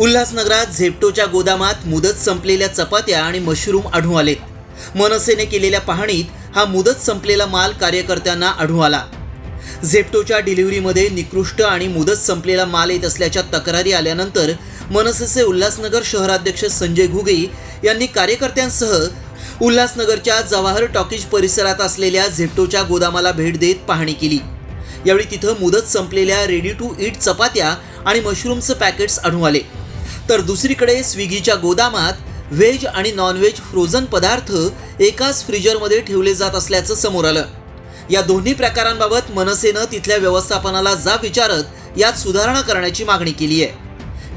उल्हासनगरात झेप्टोच्या गोदामात मुदत संपलेल्या चपात्या आणि मशरूम आढळून आलेत मनसेने केलेल्या पाहणीत हा मुदत संपलेला माल कार्यकर्त्यांना आढळून आला. झेप्टोच्या डिलिव्हरीमध्ये निकृष्ट आणि मुदत संपलेला माल येत असल्याच्या तक्रारी आल्यानंतर मनसेचे उल्हासनगर शहराध्यक्ष संजय घुगे यांनी कार्यकर्त्यांसह उल्हासनगरच्या जवाहर टॉकीज परिसरात असलेल्या झेप्टोच्या गोदामाला भेट देत पाहणी केली. यावेळी तिथं मुदत संपलेल्या रेडी टू ईट चपात्या आणि मशरूमचं पॅकेट्स आढळून आले. तर दुसरीकडे स्विगीच्या गोदामात व्हेज आणि नॉनव्हेज फ्रोझन पदार्थ एकाच फ्रीजरमध्ये ठेवले जात असल्याचं समोर आलं. या दोन्ही प्रकारांबाबत मनसेनं तिथल्या व्यवस्थापनाला जा विचारत यात सुधारणा करण्याची मागणी केली आहे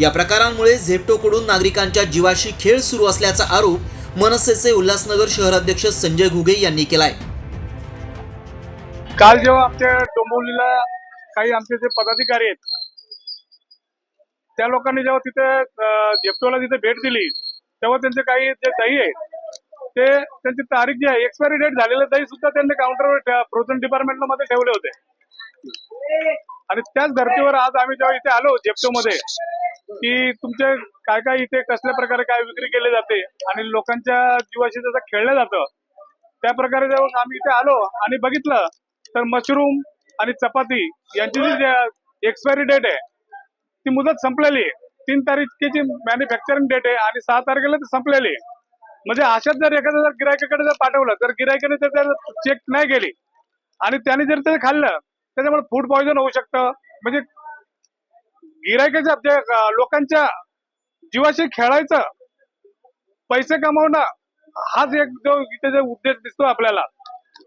या प्रकारांमुळे झेप्टोकडून नागरिकांच्या जीवाशी खेळ सुरू असल्याचा आरोप मनसेचे उल्हासनगर शहराध्यक्ष संजय घुगे यांनी केलाय. काल जेव्हा आमच्या डोंबिवलीला काही आमचे जे पदाधिकारी आहेत त्या लोकांनी जेव्हा तिथे अं, झेप्टोला तिथे भेट दिली तेव्हा त्यांचे काही जे दही आहे ते त्यांची तारीख जी आहे एक्सपायरी डेट झालेलं दही सुद्धा त्यांनी काउंटरवर फ्रोझन डिपार्टमेंटला मध्ये ठेवले होते. आणि त्याच धर्तीवर आज आम्ही जेव्हा इथे आलो झेप्टो मध्ये की तुमचे काय काय इथे कसल्या प्रकारे काय विक्री केली जाते आणि लोकांच्या जीवाशी जसं खेळलं जातं त्या प्रकारे जेव्हा आम्ही इथे आलो आणि बघितलं तर मशरूम आणि चपाती यांची जी एक्सपायरी डेट आहे ती मुदत संपलेली. आहे तीन तारखेची मॅन्युफॅक्चरिंग डेट आहे आणि सहा तारखेला ती संपलेली. आहे म्हणजे अशाच जर एखाद्या जर गिरायकाकडे जर पाठवलं तर गिरायकाने जर त्याला चेक नाही केली आणि त्याने जर ते खाल्लं त्याच्यामुळे फूड पॉइझन होऊ शकतं. म्हणजे गिरायकाच्या लोकांच्या जीवाशी खेळायचं पैसे कमावणं हाच एक जो इथे जो उद्देश दिसतो आपल्याला.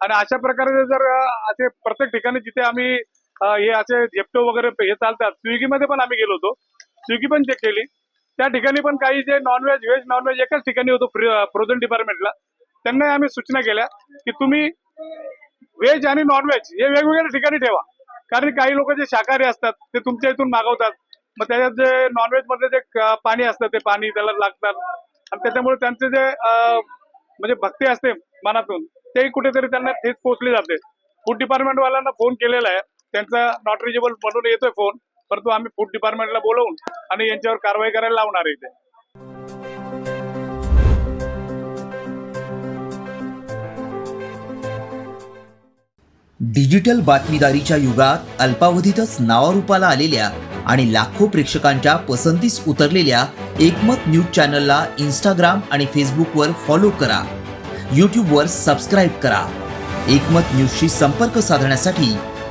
आणि अशा प्रकारे जर असे प्रत्येक ठिकाणी जिथे आम्ही हे असे झेप्टो वगैरे हे चालतात. स्विगीमध्ये पण आम्ही गेलो होतो. स्विगी पण चेक केली. त्या ठिकाणी पण काही जे नॉनव्हेज व्हेज नॉनव्हेज एकाच ठिकाणी होतो फ्रोझन डिपार्टमेंटला त्यांना आम्ही सूचना केल्या की तुम्ही व्हेज आणि नॉनव्हेज हे वेगवेगळ्या ठिकाणी ठेवा. कारण काही लोक जे शाकाहारी असतात ते तुमच्या इथून मागवतात. मग त्याच्यात जे नॉनव्हेज मधले जे पाणी असतं ते पाणी त्याला लागतात. आणि त्याच्यामुळे त्यांचे जे म्हणजे भक्ती असते मनातून तेही कुठेतरी त्यांना ठेच पोहोचली जाते. फूड डिपार्टमेंट वाल्यांना फोन केलेला आहे. त्यांचा नॉट रिजेबल म्हणून येतोय फोन परंतु आम्ही फूड डिपार्टमेंटला बोलवून आणि यांच्यावर कारवाई करायला लावणार आहे इथे. डिजिटल बातमीदारीच्या युगात अल्पावधीतच नावारूपाला आलेल्या आणि लाखो प्रेक्षकांच्या पसंतीस उतरलेल्या एकमत न्यूज चॅनलला इंस्टाग्राम आणि फेसबुकवर फॉलो करा. यूट्यूबवर सबस्क्राईब करा. एकमत न्यूजशी संपर्क साधण्यासाठी